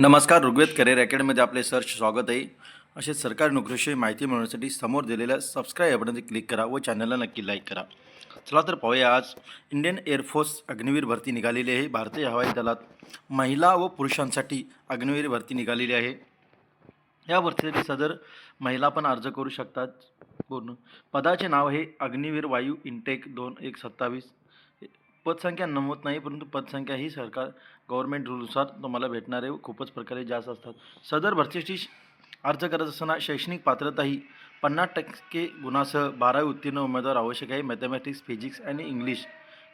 नमस्कार ऋग्वेद करिअर अकॅडमीमध्ये आपले सर स्वागत आहे. असे सरकारी नोकरीविषयी माहिती मिळवण्यासाठी समोर दिलेल्या सबस्क्राईब बटनवर क्लिक करा व चॅनलला नक्की लाईक करा. चला तर पाहूया आज इंडियन एअरफोर्स अग्निवीर भरती निघालेली आहे. भारतीय हवाई दलात महिला व पुरुषांसाठी अग्निवीर भरती निघालेली आहे. या भरतीसाठी सदर महिला पण अर्ज करू शकतात. पूर्ण. पदाचे नाव हे अग्निवीर वायू इंटेक दोन एक सत्तावीस. पदसंख्या नमवत नाही परंतु पदसंख्या ही सरकार गव्हर्मेंट रूलनुसार तुम्हाला भेटणारे खूपच प्रकारे जास्त असतात. सदर भरतीसाठी अर्ज करत असताना शैक्षणिक पात्रता ही पन्नास टक्के गुणासह बारावी उत्तीर्ण उमेदवार आवश्यक आहे. मॅथमॅटिक्स फिजिक्स आणि इंग्लिश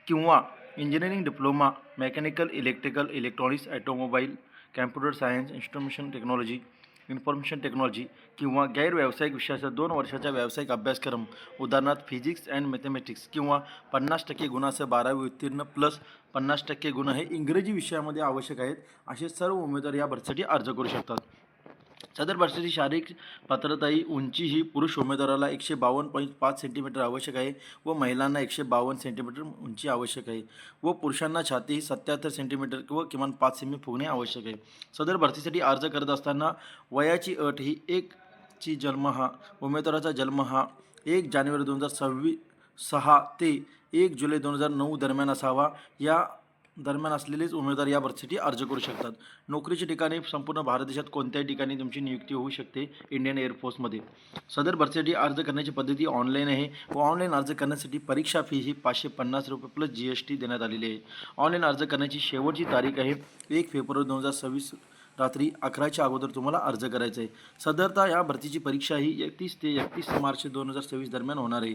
किंवा engineering diploma mechanical electrical electronics automobile computer science instrumentation technology information technology किंवा गैर व्यावसायिक विषयाचा दोन वर्षाचा व्यावसायिक अभ्यासक्रम उदाहरणार्थ फिजिक्स अँड मॅथमॅटिक्स किंवा पन्नास टक्के गुणासह बारावी उत्तीर्ण प्लस पन्नास टक्के गुण हे इंग्रजी विषयामध्ये आवश्यक आहेत असे सर्व उमेदवार या भरतीसाठी अर्ज करू शकतात. सदर भाषेची शारीरिक पात्रता ही उंची ही पुरुष उमेदवाराला एकशे बावन्न पॉईंट पाच सेंटीमीटर आवश्यक आहे व महिलांना एकशे बावन्न सेंटीमीटर उंची आवश्यक आहे व पुरुषांना छाती ही सत्याहत्तर सेंटीमीटर व किमान पाच सेमी फुगणे आवश्यक आहे. सदर भरतीसाठी अर्ज करत असताना वयाची अट ही एकची जन्म हा उमेदवाराचा जन्म हा एक जानेवारी दोन हजार सव्वीस सहा ते एक जुलै दोन हजार नऊ दरम्यान असावा. या दरम्यान असलेलेच उमेदवार या भरतीसाठी अर्ज करू शकतात. नोकरीची ठिकाणी संपूर्ण भारत देशात कोणत्याही ठिकाणी तुमची नियुक्ती होऊ शकते इंडियन एअरफोर्समध्ये सदर भरतीसाठी अर्ज करण्याची पद्धती ऑनलाईन आहे व ऑनलाईन अर्ज करण्यासाठी परीक्षा फी ही पाचशे पन्नास रुपये प्लस जी एस टी देण्यात आलेली आहे. ऑनलाईन अर्ज करण्याची शेवटची तारीख आहे एक फेब्रुवारी दोन हजार सव्वीस रात्री अकराच्या अगोदर तुम्हाला अर्ज करायचा आहे. सदरता या भरतीची परीक्षा ही एकतीस ते एकतीस मार्च दोन हजार सव्वीस दरम्यान होणार आहे.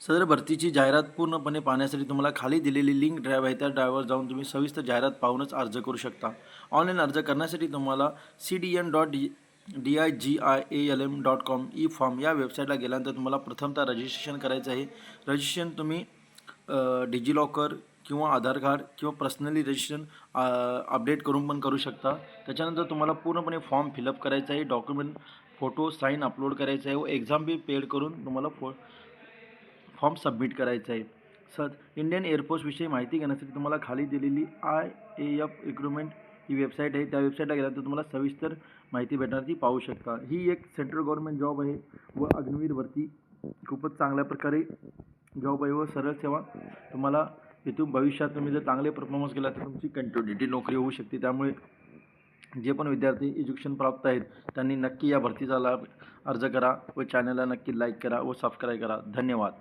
सदर भरतीची जाहिरात पूर्णपणे पाहण्यासाठी तुम्हाला खाली दिलेली लिंक ड्राईव्ह आहे. त्या ड्रायव्हर जाऊन तुम्ही सविस्तर जाहिरात पाहूनच अर्ज करू शकता. ऑनलाईन अर्ज करण्यासाठी तुम्हाला C D N dot D D I G I A L M dot com e form या वेबसाईटला गेल्यानंतर तुम्हाला प्रथमतः रजिस्ट्रेशन करायचं आहे. रजिस्ट्रेशन तुम्ही डिजिलॉकर किंवा आधार कार्ड किंवा पर्सनली रजिस्ट्रेशन अपडेट करून पण करू शकता. त्याच्यानंतर तुम्हाला पूर्णपणे फॉर्म फिलअप करायचा आहे. डॉक्युमेंट फोटो साईन अपलोड करायचं आहे. व एक्झाम बी पेड करून तुम्हाला फो फॉर्म सबमिट करायचा आहे. सर इंडियन एअरफोर्सविषयी माहिती घेण्यासाठी तुम्हाला खाली दिलेली आय ए एफ रिक्रुटमेंट ही वेबसाईट आहे. त्या वेबसाईटला गेल्यानंतर तुम्हाला सविस्तर माहिती भेटणार ती पाहू शकता. ही एक सेंट्रल गव्हर्नमेंट जॉब आहे व अग्निवीर भरती खूपच चांगल्या प्रकारे जॉब आहे व सरळ सेवा तुम्हाला इथून भविष्यात तुम्ही जर चांगले परफॉर्मन्स केला तर तुमची कंटिन्युटी नोकरी होऊ शकते. त्यामुळे जे पण विद्यार्थी एज्युकेशन प्राप्त आहेत त्यांनी नक्की या भरतीचा लाभ अर्ज करा व चॅनलला नक्की लाईक करा व सबस्क्राईब करा. धन्यवाद.